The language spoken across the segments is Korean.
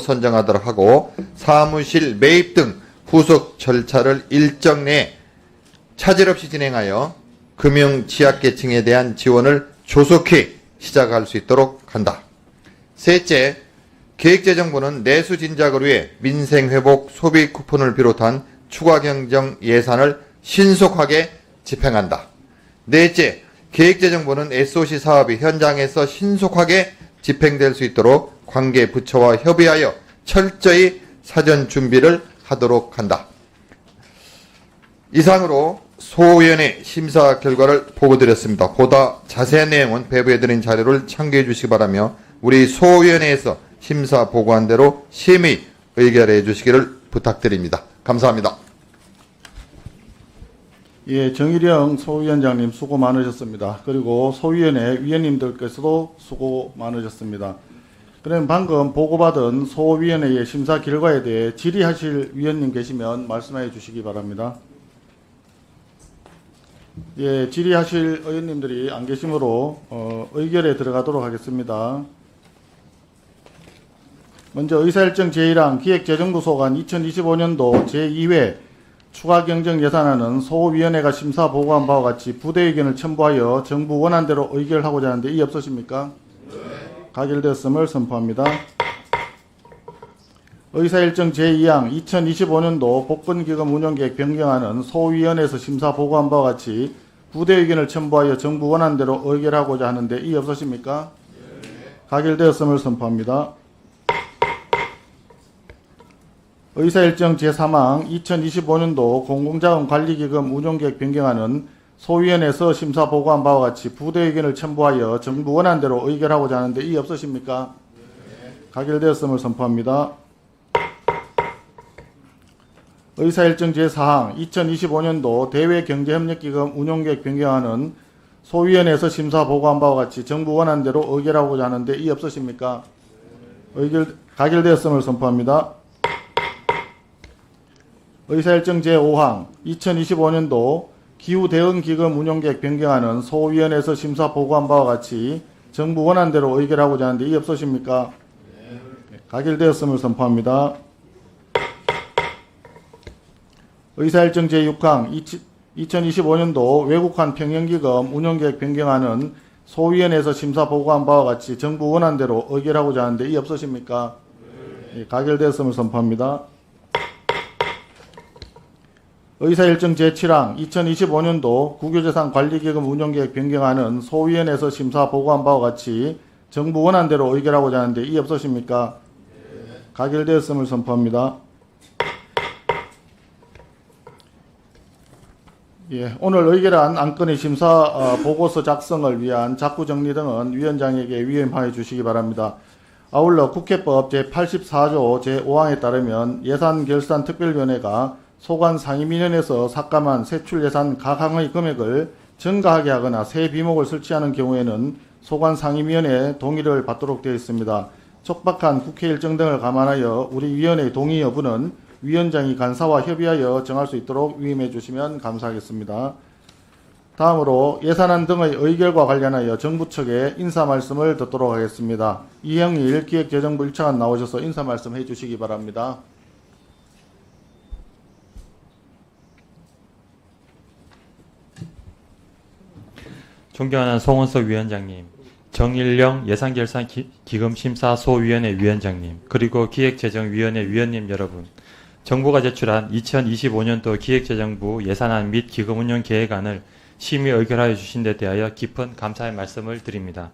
선정하도록 하고 사무실 매입 등 후속 절차를 일정 내에 차질 없이 진행하여 금융 취약계층에 대한 지원을 조속히 시작할 수 있도록 한다. 셋째, 계획재정부는 내수 진작을 위해 민생회복 소비 쿠폰을 비롯한 추가 경정 예산을 신속하게 집행한다. 넷째, 계획재정부는 SOC 사업이 현장에서 신속하게 집행될 수 있도록 관계 부처와 협의하여 철저히 사전 준비를 하도록 한다. 이상으로 소위원회 심사 결과를 보고드렸습니다. 보다 자세한 내용은 배부해드린 자료를 참고해 주시기 바라며 우리 소위원회에서 심사 보고한 대로 심의 의결해 주시기를 부탁드립니다. 감사합니다. 예, 정일영 소위원장님 수고 많으셨습니다. 그리고 소위원회 위원님들께서도 수고 많으셨습니다. 그럼 방금 보고받은 소위원회의 심사 결과에 대해 질의하실 위원님 계시면 말씀해 주시기 바랍니다. 예, 질의하실 의원님들이 안 계시므로 어, 의결에 들어가도록 하겠습니다. 먼저 의사일정 제1항 기획재정부 소관 2025년도 제2회 추가 경정 예산안은 소위원회가 심사 보고한 바와 같이 부대 의견을 첨부하여 정부 원안대로 의결하고자 하는데 이 없으십니까? 가결되었음을 선포합니다. 의사일정 제2항 2025년도 복권기금 운영계획 변경안은 소위원회에서 심사 보고한 바와 같이 부대 의견을 첨부하여 정부 원안대로 의결하고자 하는데 이 없으십니까? 가결되었음을 선포합니다. 의사일정 제3항 2025년도 공공자원관리기금 운용계획 변경안은 소위원회에서 심사 보고한 바와 같이 부대 의견을 첨부하여 정부 원안대로 의결하고자 하는데 이 없으십니까? 가결되었음을 선포합니다. 의사일정 제4항 2025년도 대외경제협력기금 운용계획 변경안은 소위원회에서 심사 보고한 바와 같이 정부 원안대로 의결하고자 하는데 이 없으십니까? 의결 가결되었음을 선포합니다. 의사일정 제5항 2025년도 기후 대응 기금 운용계획 변경안은 소위원회에서 심사 보고한 바와 같이 정부 원안대로 의결하고자 하는데 이 없으십니까? 가결되었음을 선포합니다. 의사일정 제6항 2025년도 외국환 평형기금 운용계획 변경안은 소위원회에서 심사 보고한 바와 같이 정부 원안대로 의결하고자 하는데 이 없으십니까? 예, 가결되었음을 선포합니다. 의사일정 제7항 2025년도 국유재산 관리기금 운영계획 변경안은 소위원회에서 심사 보고한 바와 같이 정부 원안대로 의결하고자 하는데 이 없으십니까? 가결되었음을 선포합니다. 예, 오늘 의결한 안건의 심사 어, 보고서 작성을 위한 작구 정리 등은 위원장에게 위임하여 주시기 바랍니다. 아울러 국회법 제84조 제5항에 따르면 예산결산특별위원회가 소관 상임위원회에서 삭감한 세출 예산 각 항의 금액을 증가하게 하거나 새 비목을 설치하는 경우에는 소관 상임위원회 동의를 받도록 되어 있습니다. 촉박한 국회 일정 등을 감안하여 우리 위원회의 동의 여부는 위원장이 간사와 협의하여 정할 수 있도록 위임해 주시면 감사하겠습니다. 다음으로 예산안 등의 의결과 관련하여 정부 측에 인사 말씀을 듣도록 하겠습니다. 이형일 기획재정부 1차관 나오셔서 인사 말씀 해 주시기 바랍니다. 존경하는 송원석 위원장님, 정일령 예산결산기금심사소위원회 위원장님, 그리고 기획재정위원회 위원님 여러분, 정부가 제출한 2025년도 기획재정부 예산안 및 기금운용 계획안을 심의 의결하여 주신 데 대하여 깊은 감사의 말씀을 드립니다.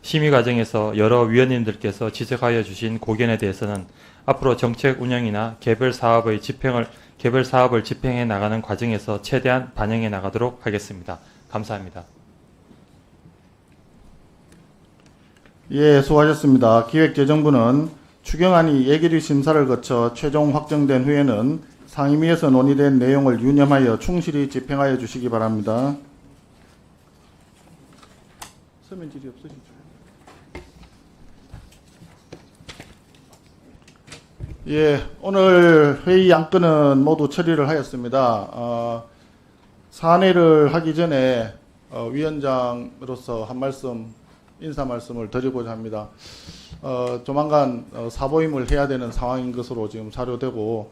심의 과정에서 여러 위원님들께서 지적하여 주신 고견에 대해서는 앞으로 정책 운영이나 개별 사업의 집행을 개별 사업을 집행해 나가는 과정에서 최대한 반영해 나가도록 하겠습니다. 감사합니다. 예, 수고하셨습니다. 기획재정부는 추경안이 예결위 심사를 거쳐 최종 확정된 후에는 상임위에서 논의된 내용을 유념하여 충실히 집행하여 주시기 바랍니다. 서면 질의 없으시죠? 예, 오늘 회의 안건은 모두 처리를 하였습니다. 어, 사안회를 하기 전에 어, 위원장으로서 한 말씀 인사 말씀을 드리고자 합니다. 어, 조만간 어, 사보임을 해야 되는 상황인 것으로 지금 사료되고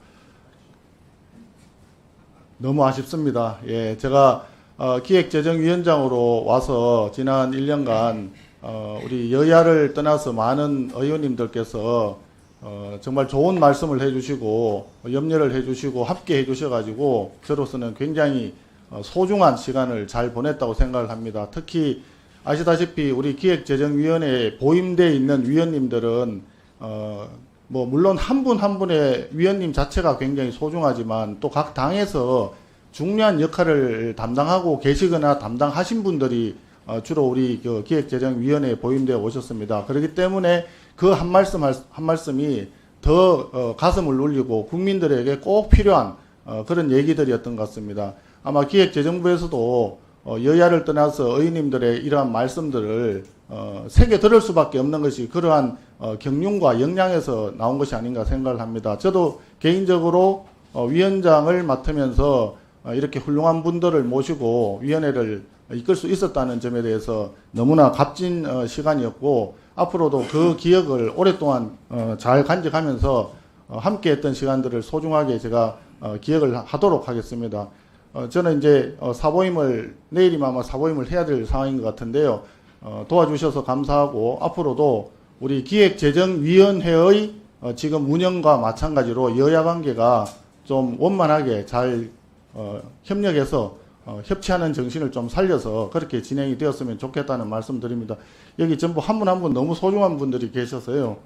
너무 아쉽습니다. 예, 제가 어, 기획재정위원장으로 와서 지난 1년간 어, 우리 여야를 떠나서 많은 의원님들께서 어, 정말 좋은 말씀을 해주시고 염려를 해주시고 함께 해주셔가지고 저로서는 굉장히 어, 소중한 시간을 잘 보냈다고 생각을 합니다. 특히 아시다시피 우리 기획재정위원회에 보임돼 있는 위원님들은 어, 뭐 물론 한분한 분의 위원님 자체가 굉장히 소중하지만 또 각 당에서 중요한 역할을 담당하고 계시거나 담당하신 분들이 어, 주로 우리 그 기획재정위원회에 보임되어 오셨습니다. 그렇기 때문에 그 한 말씀 할- 한 말씀이 더 어, 가슴을 울리고 국민들에게 꼭 필요한 어, 그런 얘기들이었던 것 같습니다. 아마 기획재정부에서도 어, 여야를 떠나서 의원님들의 이러한 말씀들을 어, 새겨 들을 수밖에 없는 것이 그러한 어, 경륜과 역량에서 나온 것이 아닌가 생각을 합니다. 저도 개인적으로 어, 위원장을 맡으면서 어, 이렇게 훌륭한 분들을 모시고 위원회를 이끌 수 있었다는 점에 대해서 너무나 값진 어, 시간이었고 앞으로도 그 기억을 오랫동안 어, 잘 간직하면서 어, 함께 했던 시간들을 소중하게 제가 어, 기억을 하- 하도록 하겠습니다. 어, 저는 이제 어, 사보임을 내일이면 아마 사보임을 해야 될 상황인 것 같은데요. 어, 도와주셔서 감사하고 앞으로도 우리 기획재정위원회의 어, 지금 운영과 마찬가지로 여야 관계가 좀 원만하게 잘 어, 협력해서 어, 협치하는 정신을 좀 살려서 그렇게 진행이 되었으면 좋겠다는 말씀드립니다. 여기 전부 한 분 한분 너무 소중한 분들이 계셔서요.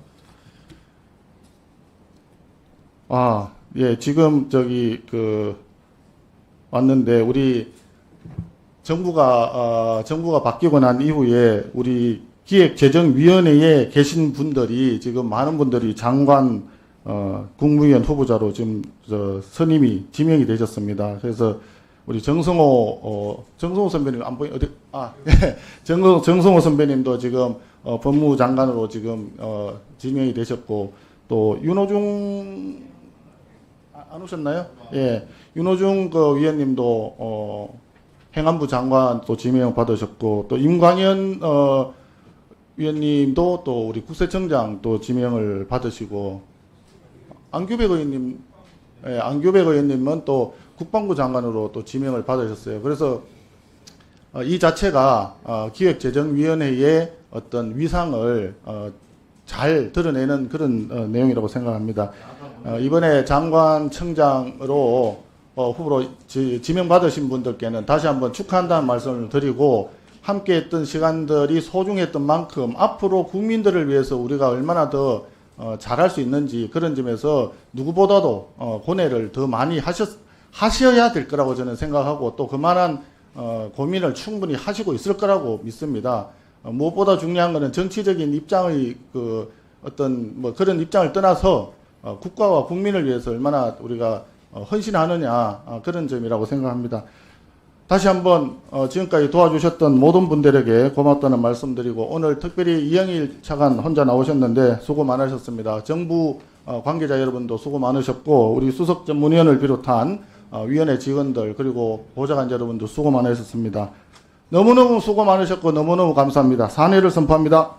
아, 예, 지금 저기 그 왔는데 우리 정부가 어, 정부가 바뀌고 난 이후에 우리 기획재정위원회에 계신 분들이 지금 많은 분들이 장관 어, 국무위원 후보자로 지금 저 선임이 지명이 되셨습니다. 그래서 우리 정성호 어, 정성호 선배님 안 보이 어디 아 예. 정, 정성호 선배님도 지금 어, 법무부 장관으로 지금 어, 지명이 되셨고 또 윤호중 아, 안 오셨나요? 예, 윤호중 그 위원님도 어, 행안부 장관 또 지명 받으셨고 또 임광현 어, 위원님도 또 우리 국세청장 또 지명을 받으시고 안규백 의원님, 예, 안규백 의원님은 또 국방부 장관으로 또 지명을 받으셨어요. 그래서 어, 이 자체가 어, 기획재정위원회의 어떤 위상을 어, 잘 드러내는 그런 어, 내용이라고 생각합니다. 어, 이번에 장관 청장으로 어, 후보로 지, 지명받으신 분들께는 다시 한번 축하한다는 말씀을 드리고 함께 했던 시간들이 소중했던 만큼 앞으로 국민들을 위해서 우리가 얼마나 더 어, 잘할 수 있는지 그런 점에서 누구보다도 어, 고뇌를 더 많이 하셨, 하셔야 될 거라고 저는 생각하고 또 그만한 어, 고민을 충분히 하시고 있을 거라고 믿습니다. 어, 무엇보다 중요한 것은 정치적인 입장의 그 어떤 뭐 그런 입장을 떠나서 어, 국가와 국민을 위해서 얼마나 우리가 어, 헌신하느냐 아, 그런 점이라고 생각합니다. 다시 한번 어, 지금까지 도와주셨던 모든 분들에게 고맙다는 말씀드리고 오늘 특별히 이영일 차관 혼자 나오셨는데 수고 많으셨습니다. 정부 어, 관계자 여러분도 수고 많으셨고 우리 수석 전문위원을 비롯한 어, 위원회 직원들 그리고 보좌관 여러분도 수고 많으셨습니다. 너무너무 수고 많으셨고 너무너무 감사합니다. 사내를 선포합니다.